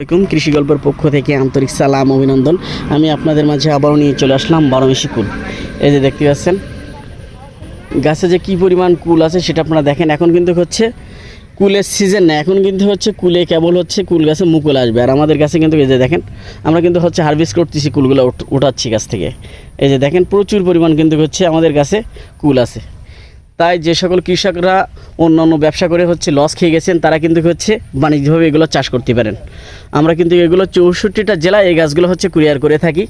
আসসালামাইকুম কৃষি গল্পের পক্ষ থেকে আন্তরিক সালাম, অভিনন্দন। আমি আপনাদের মাঝে আবারও নিয়ে চলে আসলাম বারোমেশি কুল এই যে দেখতে পাচ্ছেন, গাছে যে কি পরিমাণ কুল আছে সেটা আপনারা দেখেন। এখন কিন্তু হচ্ছে কুলের সিজন না, এখন কিন্তু হচ্ছে কুলে কেবল হচ্ছে কুল গাছে মুকুল আসবে। আর আমাদের গাছে কিন্তু এই যে দেখেন, আমরা কিন্তু হচ্ছে হারভেস্ট করতেছি কুলগুলো উঠাচ্ছি গাছ থেকে। এই যে দেখেন, প্রচুর পরিমাণ কিন্তু হচ্ছে আমাদের গাছে কুল আছে। তাই যে সকল কৃষকরা অন্যান্য ব্যবসা করে হচ্ছে লস খেয়ে গেছেন, তারা কিন্তু হচ্ছে বাণিজ্যিকভাবে এগুলো চাষ করতে পারেন। আমরা কিন্তু এগুলো চৌষট্টিটা জেলায় এই গাছগুলো হচ্ছে কুরিয়ার করে থাকি।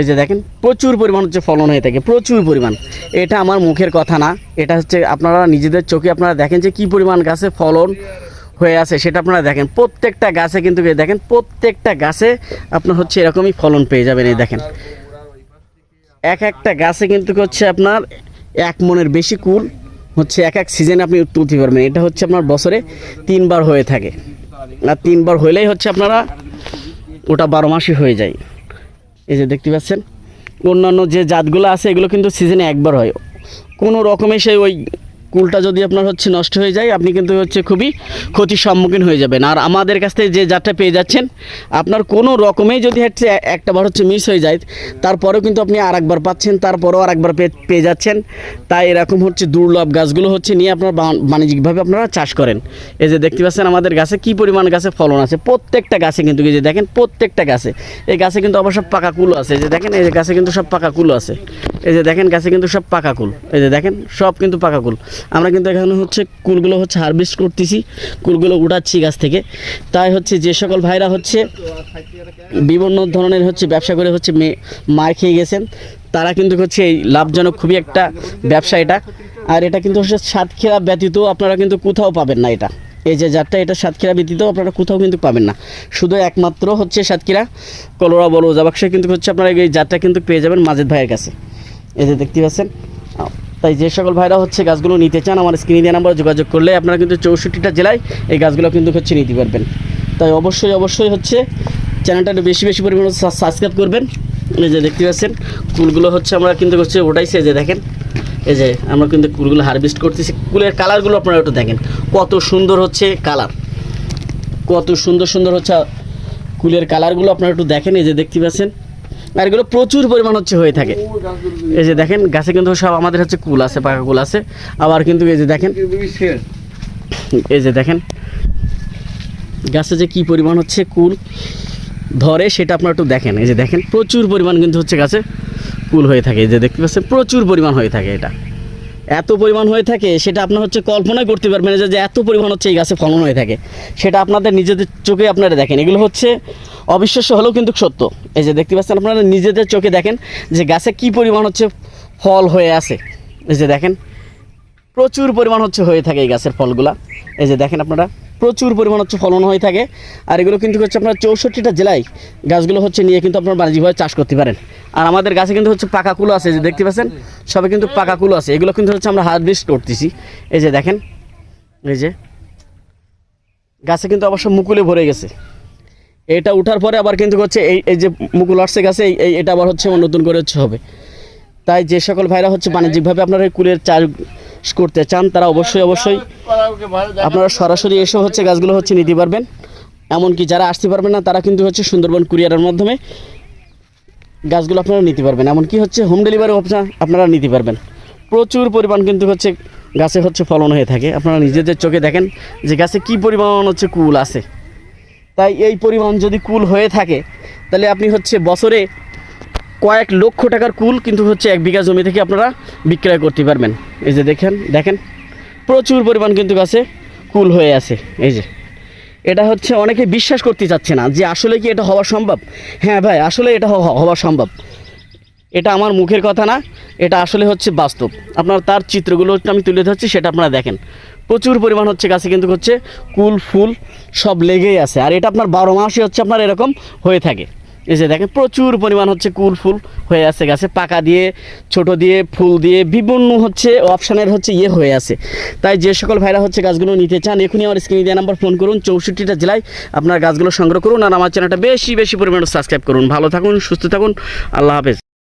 এই যে দেখেন, প্রচুর পরিমাণ হচ্ছে ফলন হয়ে থাকে, প্রচুর পরিমাণ। এটা আমার মুখের কথা না, এটা হচ্ছে আপনারা নিজেদের চোখে আপনারা দেখেন যে কী পরিমাণ গাছে ফলন হয়ে আছে, সেটা আপনারা দেখেন। প্রত্যেকটা গাছে কিন্তু দেখেন, প্রত্যেকটা গাছে আপনার হচ্ছে এরকমই ফলন পেয়ে যাবেন, এই দেখেন। এক একটা গাছে কিন্তু হচ্ছে আপনার এক মনের বেশি কুল হচ্ছে এক এক সিজনে আপনি তুলতে পারবেন। এটা হচ্ছে আপনার বছরে তিনবার হয়ে থাকে। আর তিনবার হইলেই হচ্ছে আপনারা ওটা বারো মাসই হয়ে যায়। এই যে দেখতে পাচ্ছেন? অন্যান্য যে জাতগুলো আছে, এগুলো কিন্তু সিজনে একবার হয়। কোনো রকমে সেই ওই কুলটা যদি আপনার হচ্ছে নষ্ট হয়ে যায়, আপনি কিন্তু হচ্ছে খুবই ক্ষতির সম্মুখীন হয়ে যাবেন। আর আমাদের কাছ থেকে যে জাতটা পেয়ে যাচ্ছেন, আপনার কোনো রকমেই যদি হচ্ছে একটা বার হচ্ছে মিস হয়ে যায়, তারপরেও কিন্তু আপনি আর একবার পাচ্ছেন, তারপরেও আর একবার পেয়ে যাচ্ছেন। তাই এরকম হচ্ছে দুর্লভ গাছগুলো হচ্ছে নিয়ে আপনার বাণিজ্যিকভাবে আপনারা চাষ করেন। এই যে দেখতে পাচ্ছেন আমাদের গাছে কি পরিমাণ গাছে ফলন আছে। প্রত্যেকটা গাছে কিন্তু এই যে দেখেন, প্রত্যেকটা গাছে। এই গাছে কিন্তু আবার সব পাকা কুলো আছে। যে দেখেন, এই গাছে কিন্তু সব পাকা কুলো আছে। এই যে দেখেন গাছে কিন্তু সব পাকা কুল। এই যে দেখেন, সব কিন্তু পাকা কুল। আমরা কিন্তু এখানে হচ্ছে কুলগুলো হচ্ছে হারভেস্ট করতেছি, কুলগুলো উঠাচ্ছি গাছ থেকে। তাই হচ্ছে যে সকল ভাইরা হচ্ছে বিভিন্ন ধরনের হচ্ছে ব্যবসা করে হচ্ছে মার খেয়ে গেছেন। তারা কিন্তু হচ্ছে এই লাভজনক খুবই একটা ব্যবসা এটা। আর এটা কিন্তু হচ্ছে সাতক্ষীরা ব্যতীত আপনারা কিন্তু কোথাও পাবেন না এটা। এই যে জাতটা এটা সাতক্ষীরা ব্যতীত আপনারা কোথাও কিন্তু পাবেন না। শুধু একমাত্র হচ্ছে সাতক্ষীরা, কলোরা বড় জাবাক্সে কিন্তু হচ্ছে আপনারা এই জাতটা কিন্তু পেয়ে যাবেন মাজেদ ভাইয়ের কাছে। এই যে দেখতে পাচ্ছেন তাই যে সকল ভাইরা হচ্ছে গাছগুলো নিতে চান, আমার স্ক্রিনে দেওয়া নাম্বার যোগাযোগ করলে আপনারা কিন্তু চৌষট্টিটা জেলায় এই গাছগুলো কিন্তু হচ্ছে নিতে পারবেন। তাই অবশ্যই অবশ্যই হচ্ছে চ্যানেলটা একটু বেশি বেশি পরিমাণে সাবস্ক্রাইব করবেন। এই যে দেখতে পাচ্ছেন, কুলগুলো হচ্ছে আমরা কিন্তু হচ্ছে ওটাইছে যে দেখেন। এই যে আমরা কিন্তু কুলগুলো হারভেস্ট করতেছি। কুলের কালারগুলো আপনারা একটু দেখেন। কত সুন্দর হচ্ছে কালার কত সুন্দর সুন্দর হচ্ছে কুলের কালারগুলো আপনারা একটু দেখেন। এই যে দেখতে পাচ্ছেন আর এগুলো প্রচুর পরিমাণ হচ্ছে হয়ে থাকে। এই যে দেখেন, গাছে কিন্তু সব আমাদের হচ্ছে কুল আছে, পাকা কুল আছে। আবার কিন্তু এই যে দেখেন, এই যে দেখেন, গাছে যে কি পরিমাণ হচ্ছে কুল ধরে সেটা আপনারা একটু দেখেন। এই যে দেখেন, প্রচুর পরিমাণ কিন্তু হচ্ছে গাছে কুল হয়ে থাকে। এই যে দেখতে পাচ্ছেন, প্রচুর পরিমাণ হয়ে থাকে এটা। এত পরিমাণ হয়ে থাকে, সেটা আপনার হচ্ছে কল্পনাই করতে পারবেন যে এত পরিমাণ হচ্ছে এই গাছে ফলন হয়ে থাকে। সেটা আপনাদের নিজেদের চোখে আপনারা দেখেন। এগুলো হচ্ছে অবিশ্বাস্য হলেও কিন্তু সত্য। এই যে দেখতে পাচ্ছেন আপনারা, নিজেদের চোখে দেখেন যে গাছে কি পরিমাণ হচ্ছে ফল হয়ে আছে। এই যে দেখেন, প্রচুর পরিমাণ হচ্ছে হয়ে থাকে এই গাছের ফলগুলা। এই যে দেখেন আপনারা, প্রচুর পরিমাণ হচ্ছে ফলন হয়ে থাকে। আর এগুলো কিন্তু হচ্ছে আপনার চৌষট্টিটা জেলায় গাছগুলো হচ্ছে নিয়ে কিন্তু আপনার বাণিজ্যিকভাবে চাষ করতে পারেন। আর আমাদের গাছে কিন্তু হচ্ছে পাকা কুলো আছে যে দেখতে পাচ্ছেন, সবে কিন্তু পাকা কুলো আছে। এগুলো কিন্তু হচ্ছে আমরা হারভেস্ট করতেছি। এই যে দেখেন, এই যে, গাছে কিন্তু অবশ্য মুকুলে ভরে গেছে। এটা উঠার পরে আবার কিন্তু হচ্ছে এই এই যে মুকুল আসছে গাছে এই এই- এটা আবার হচ্ছে নতুন করে হচ্ছে হবে। তাই যে সকল ভাইরা হচ্ছে বাণিজ্যিকভাবে আপনারা এই কুলের চাষ করতে চান তারা অবশ্যই অবশ্যই আপনারা সরাসরি এসে হচ্ছে গাছগুলো হচ্ছে নিতে পারবেন। এমনকি যারা আসতে পারবেন না তারা কিন্তু হচ্ছে সুন্দরবন কুরিয়ারের মাধ্যমে গাছগুলো আপনারা নিতে পারবেন। এমনকি হচ্ছে হোম ডেলিভারি অপশন আপনারা নিতে পারবেন। প্রচুর পরিমাণ কিন্তু হচ্ছে গাছে হচ্ছে ফলন হয়ে থাকে। আপনারা নিজেদের চোখে দেখেন যে গাছে কি পরিমাণ হচ্ছে কুল আছে। তাই এই পরিমাণ যদি কুল হয়ে থাকে, তাহলে আপনি হচ্ছে বছরে কয়েক লক্ষ টাকার কুল কিন্তু হচ্ছে এক বিঘা জমি থেকে আপনারা বিক্রয় করতে পারবেন। এই যে দেখেন দেখেন, প্রচুর পরিমাণ কিন্তু গাছে কুল হয়ে আছে। এই যে, এটা হচ্ছে অনেকে বিশ্বাস করতে চাচ্ছে না যে আসলে কি এটা হওয়া সম্ভব? হ্যাঁ ভাই, আসলে এটা হওয়া সম্ভব। এটা আমার মুখের কথা না, এটা আসলে হচ্ছে বাস্তব। আপনার তার চিত্রগুলো আমি তুলে ধরছি, সেটা আপনারা দেখেন। প্রচুর পরিমাণ হচ্ছে গাছে কিন্তু হচ্ছে কুল, ফুল সব লেগেই আছে। আর এটা আপনার বারো মাসই হচ্ছে আপনার এরকম হয়ে থাকে। এই যে দেখেন, প্রচুর পরিমাণ হচ্ছে কুল, ফুল হয়ে আছে গাছে। পাকা দিয়ে, ছোট দিয়ে, ফুল দিয়ে বিভিন্ন হচ্ছে অপশানের হচ্ছে ইয়ে হয়ে আছে। তাই যে সকল ভাইরা হচ্ছে গাছগুলো নিতে চান, এখনই আমার স্ক্রিনে দেওয়া নাম্বার ফোন করুন, চৌষট্টিটা জেলায় আপনার গাছগুলো সংগ্রহ করুন। আর আমার চ্যানেলটা বেশি বেশি পরিমাণে সাবস্ক্রাইব করুন। ভালো থাকুন, সুস্থ থাকুন। আল্লাহ হাফেজ।